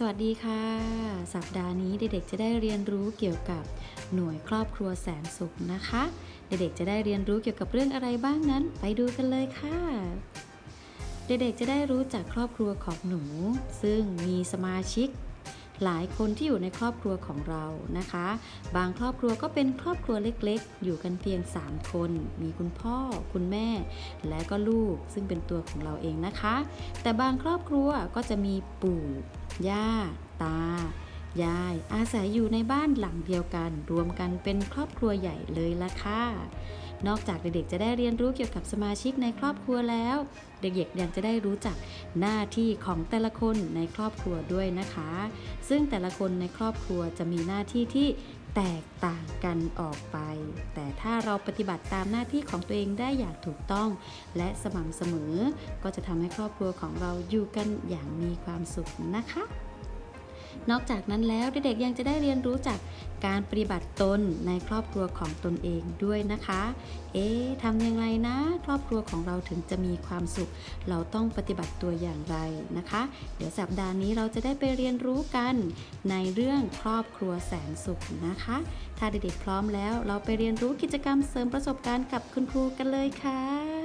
สวัสดีค่ะ สัปดาห์นี้เด็กๆจะได้เรียนรู้เกี่ยวกับหน่วยครอบครัวแสนสุขนะคะ เด็กๆจะได้เรียนรู้เกี่ยวกับเรื่องอะไรบ้างนั้น ไปดูกันเลยค่ะ เด็กๆจะได้รู้จากครอบครัวของหนู ซึ่งมีสมาชิก หลายคนที่อยู่ในครอบครัวของเรานะคะ บางครอบครัวก็เป็นครอบครัวเล็กๆ อยู่กันเพียง 3 คน มีคุณพ่อ คุณแม่ และก็ลูกซึ่งเป็นตัวของเราเองนะคะ แต่บางครอบครัวก็จะมีปู่ ย่า ตา ยาย อาศัยอยู่ในบ้านหลังเดียวกัน รวมกันเป็นครอบครัวใหญ่เลยละค่ะ นอกจากเด็กๆจะได้เรียนรู้เกี่ยวกับสมาชิกในครอบครัวแล้ว เด็กๆยังจะได้รู้จักหน้าที่ของแต่ละคนในครอบครัวด้วยนะคะ ซึ่งแต่ละคนในครอบครัวจะมีหน้าที่ที่ แตกต่างกันออกไป แต่ถ้าเราปฏิบัติตามหน้าที่ของตัวเองได้อย่างถูกต้อง และสม่ำเสมอ ก็จะทำให้ครอบครัวของเราอยู่กันอย่างมีความสุขนะคะ นอกจากนั้นแล้วเด็กๆยังจะได้เรียนรู้จากการปฏิบัติตนในครอบครัวของตนเองด้วยนะคะ เอ๊ะทำยังไงนะ ครอบครัวของเราถึงจะมีความสุข เราต้องปฏิบัติตัวอย่างไรนะคะ เดี๋ยวสัปดาห์นี้เราจะได้ไปเรียนรู้กันในเรื่องครอบครัวแสนสุขนะคะ ถ้าเด็กๆพร้อมแล้ว เราไปเรียนรู้กิจกรรมเสริมประสบการณ์กับคุณครูกันเลยค่ะ